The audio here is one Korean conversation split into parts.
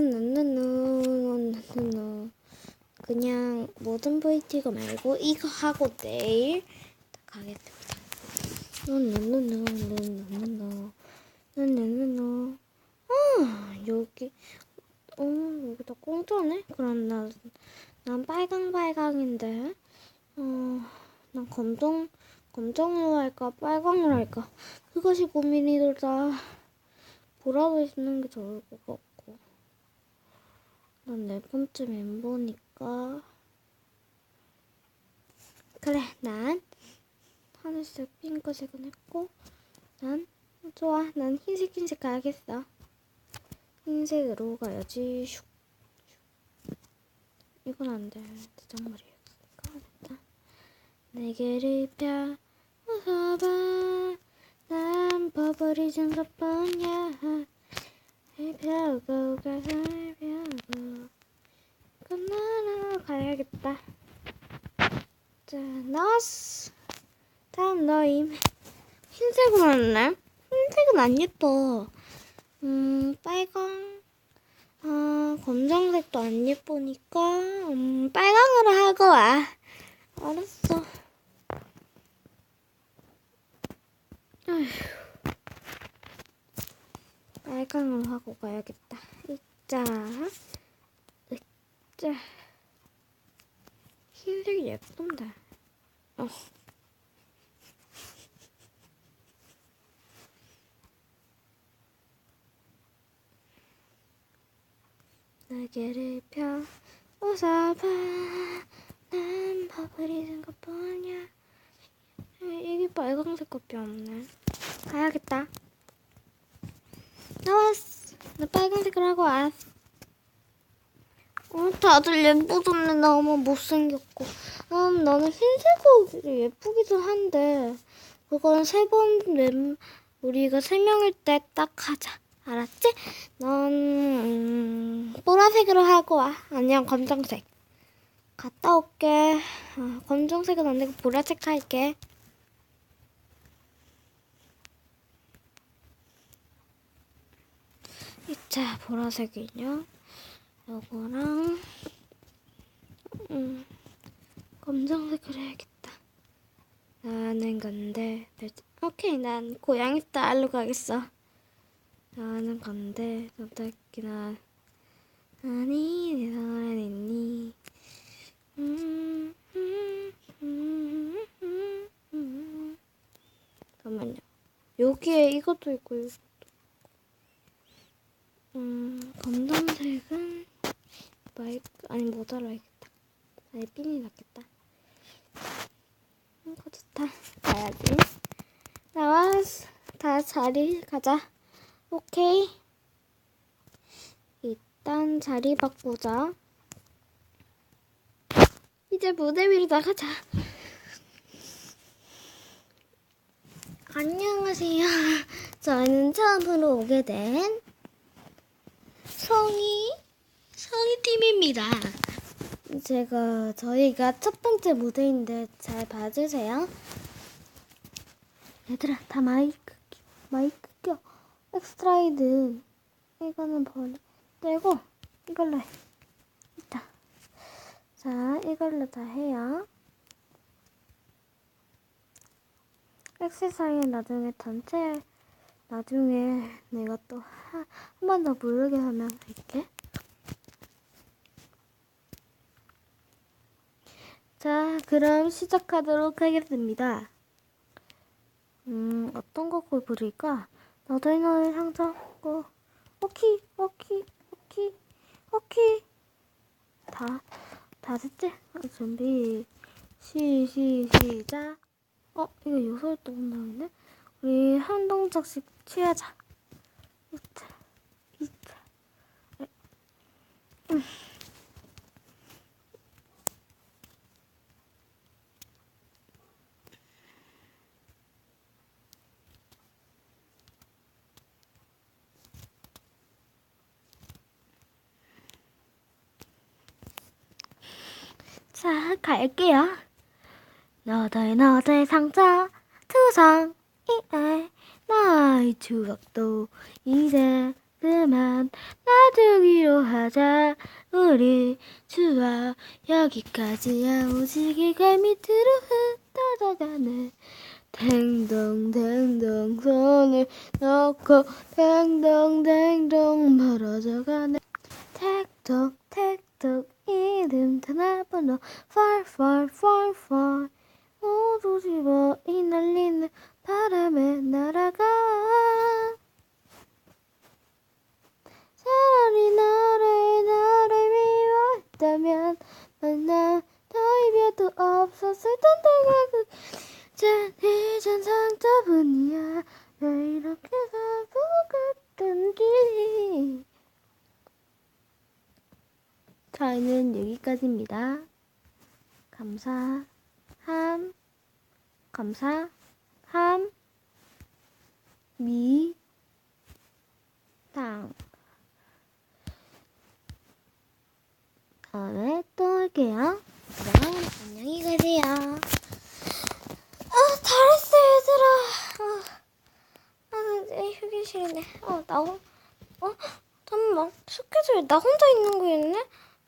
노노노노노노노 그냥 모든 VT가 말고 이거 하고 내일 가겠습니다. 노노노노노노노노 노노노노 아 여기 어 여기다 공짜네? 그럼 나, 난 빨강 빨강인데 어난 검정 검정으로 할까 빨강으로 할까 그것이 고민이 들다 보라도 있는 게 좋을 것 같고 난네 번째 멤버니까. 그래 난 하늘색 핑크색은 했고 난 좋아 난 흰색 흰색 가야겠어. 흰색으로 가야지. 슉, 슉. 이건 안 돼. 대장머리였으니까. 됐다. 내게를 펴 웃어봐. 난 버버리진 것뿐이야. 펴고 가서 펴 고 끝나러 가야겠다. 자 나왔어. 다음 너임. 흰색으로 했네. 흰색은 안 예뻐. 음 빨강. 아 검정색도 안 예쁘니까 음 빨강으로 하고 와. 알았어. 아휴. 빨강으로 하고 가야겠다 으짜 으짜 흰색이 예쁜데. 어. 날개를 펴 웃어봐 난 버블이는 것뿐이야. 이게 빨강색 것이 없네 가야겠다. 나왔어 나 빨간색으로 하고 왔어 어, 다들 예쁘던데 너무 못생겼고 음, 나는 흰색이 예쁘기도 한데 그건 세 번 우리가 세 명일 때 딱 하자 알았지? 넌 음, 보라색으로 하고 와. 아니면 검정색. 갔다 올게. 아, 검정색은 안 되고 보라색 할게. 자, 보라색이요. 요거랑 음, 검정색을 해야겠다. 나는 근데 오케이, 난 고양이 스타일로 가겠어. 나는 건데 어떻게나 아니 내 손에 있니 음, 음, 음, 음, 음. 잠깐만요 여기에 이것도 있고 음 검정색은 마이크 아니 모자라야겠다 아니 핀이 낫겠다 이거 좋다 가야지 나왔어 다 자리 가자 오케이. 일단 자리 바꾸자. 이제 무대 위로 나가자. 안녕하세요. 저는 처음으로 오게 된 성희, 성희 팀입니다. 제가, 저희가 첫 번째 무대인데 잘 봐주세요. 얘들아, 다 마이크, 마이크 껴. 엑스트라이드 이거는 버리 떼고 이걸로 해. 있다. 자, 이걸로 다 해요. 엑세사이 나중에 전체 나중에 내가 또 한 번 더 부르게 하면 할게. 자, 그럼 시작하도록 하겠습니다. 음, 어떤 곡을 부를까? 너들 너의 상자고 오키 오키 오키 오키 다 다 됐지? 준비 시 시 시작 어 이거 요소였던 건데 우리 한 동작씩 취하자 이차 이차 음. 자, 갈게요. 너들 상자 투성 이에 추억도 이제 그만 놔두기로 하자. 우리 좋아 여기까지야 오지게 갈 밑으로 흩어져가네 댕동댕동 손을 놓고 댕동댕동 멀어져가네 택톡 택톡 이름 전화번호 far far far far. 모두 집어 이 날리는 바람에 날아가. 차라리 나를 나를 미워했다면 만나 더 이별도 없었을 텐데 전 이젠 상처뿐이야. 왜 이렇게 갔던지 저희는 여기까지입니다. 감사함. 감사 함 미당 다음에 또 올게요. 그럼 안녕히 가세요. 아, 잘했어, 얘들아. 아, 아, 내 휴게실이네. 어, 나, 혼, 어, 잠깐만. 스케줄 나 혼자 있는 거였네?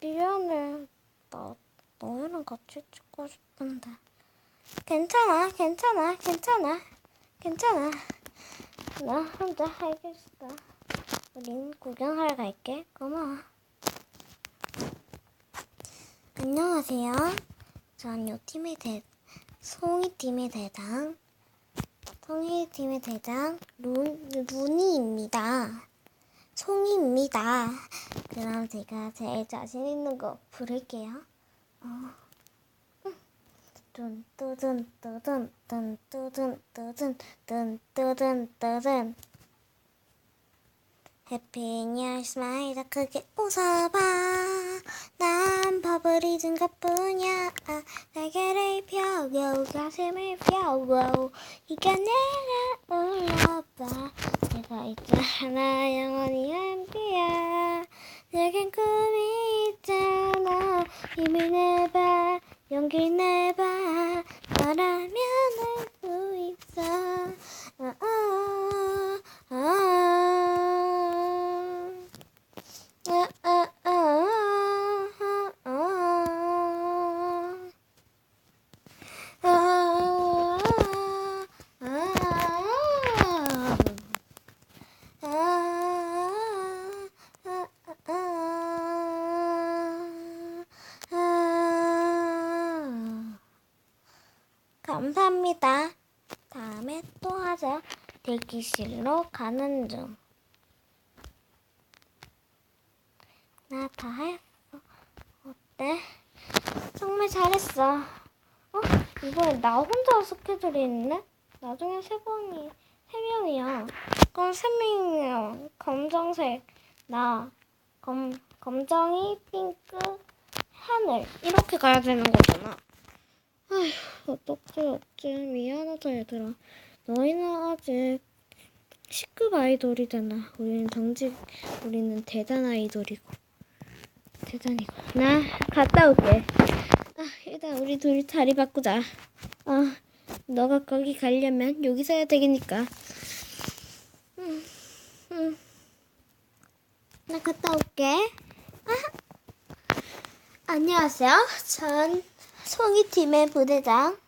미안해. 나, 너희랑 같이 찍고 싶은데. 괜찮아, 괜찮아, 괜찮아, 괜찮아. 나 혼자 알겠어. 우린 구경하러 갈게. 고마워. 안녕하세요. 전 요 팀의 대, 송이 팀의 대장, 송이 팀의 대장 룬 루니입니다. 송이입니다. 그럼 제가 제일 자신 있는 거 부를게요. 어. 뚠뚜둔뚜둔 해피 뉴 스마일 더 크게 웃어봐. 난 버블이든 것뿐이야. 날개를 펴고 가슴을 펴고 날아올라 감사합니다. 다음에 또 하자. 대기실로 가는 중. 나 다 했어. 어때? 정말 잘했어. 어? 이번에 나 혼자 스케줄이 있네? 나중에 세 번이, 세 명이야. 그럼 세 명이면 검정색, 나, 검, 검정이, 핑크, 하늘. 이렇게 가야 되는 거잖아. 아휴, 어떡해, 어째. 미안하다, 얘들아. 너희는 아직 10급 아이돌이잖아. 우리는 정직, 우리는 대단 아이돌이고. 대단이고. 나 갔다 올게. 아, 일단 우리 둘이 자리 바꾸자. 아, 너가 거기 가려면 여기서 해야 되겠니까. 음, 음. 나 갔다 올게. 아. 안녕하세요. 전 송이팀의 부대장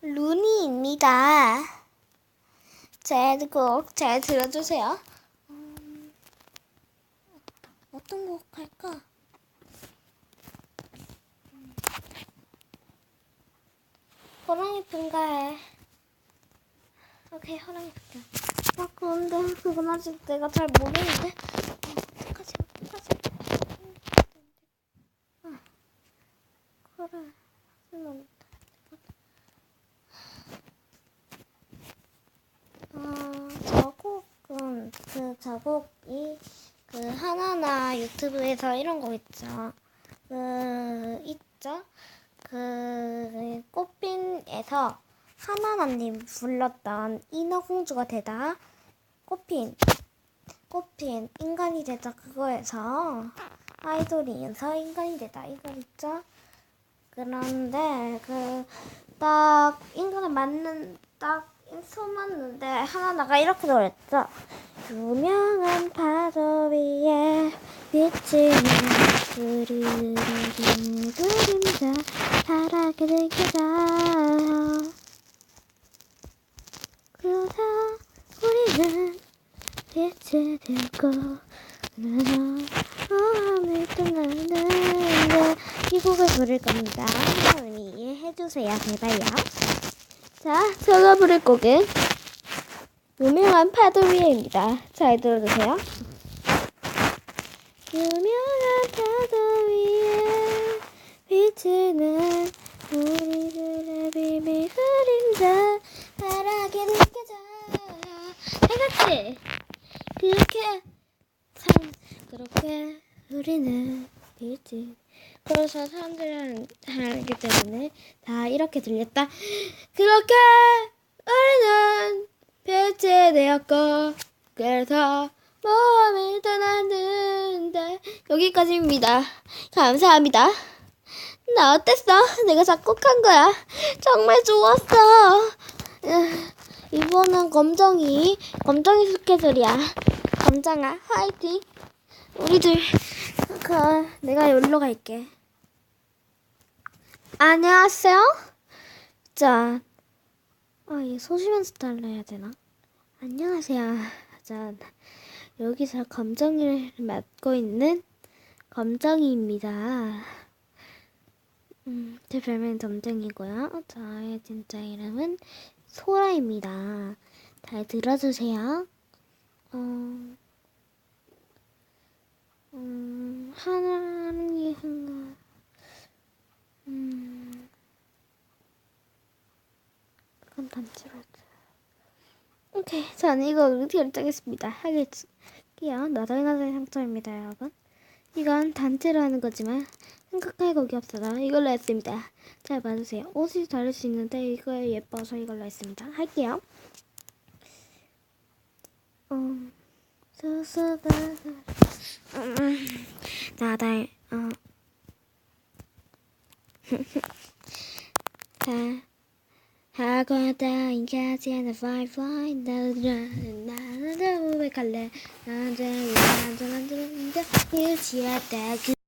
루니입니다. 제곡잘 들어주세요. 음, 어떤 곡 할까? 호랑이 분가해. 오케이, 호랑이 분가. 아, 그런데 그건 아직 내가 잘 모르는데. 어, 어떡하지, 어떡하지. 아, 그래. 음, 어, 저곡은 그 저곡이 그 하나나 유튜브에서 이런 거 있죠. 그 있죠. 그 꽃핀에서 하나나님 불렀던 인어공주가 되다 꽃핀 꽃핀 인간이 되다 그거에서 아이돌이면서 인간이 되다 이거 있죠. 그런데 그 딱 인간을 맞는 딱 손 맞는데 하나나가 이렇게 노랬죠. 유명한 파도 위에 비치는 우리들의 그림자 파랗게 들켜져 그러다 우리는 빛이 되고 마음을 떠나는데 이 곡을 부를 겁니다. 여러분이 이해해주세요. 제발요 자 제가 부를 곡은 유명한 파도 위에입니다. 잘 들어주세요. 유명한 파도 위에 비치는 우리들의 비밀 그림자 파랗게 느껴져 해같이 그렇게 참 그렇게 우리는 빛이 그래서 사람들은 알기 때문에 다 이렇게 들렸다. 그렇게 우리는 빛이 되었고 그래서 모험을 떠났는데 여기까지입니다. 감사합니다. 나 어땠어? 내가 작곡한 거야? 정말 좋았어. 으, 이번엔 검정이 검정이 스케줄이야. 검정아 화이팅. 우리들 그 내가 여기로 갈게 안녕하세요 자 아, 얘 스타일로 해야 되나? 안녕하세요 자 여기서 검정이를 맡고 있는 검정이입니다 음, 제 별명은 점쟁이고요. 저의 진짜 이름은 소라입니다. 잘 들어주세요. 어, 음, 하나는 게 한가, 음, 그건 단체로. 오케이, 저는 이거 어떻게 결정했습니다. 하겠게요. 나중에 나중에 상처입니다, 여러분. 이건 단체로 하는 거지만 생각할 곡이 없어서 이걸로 했습니다. 잘 봐주세요. 옷이 다를 수 있는데 이거 예뻐서 이걸로 했습니다. 할게요. 음, 나달, 어, 다 하고 다인까지 하는 파이파이 나는 왜 갈래 나는 나는 나는 나는 유치하다 그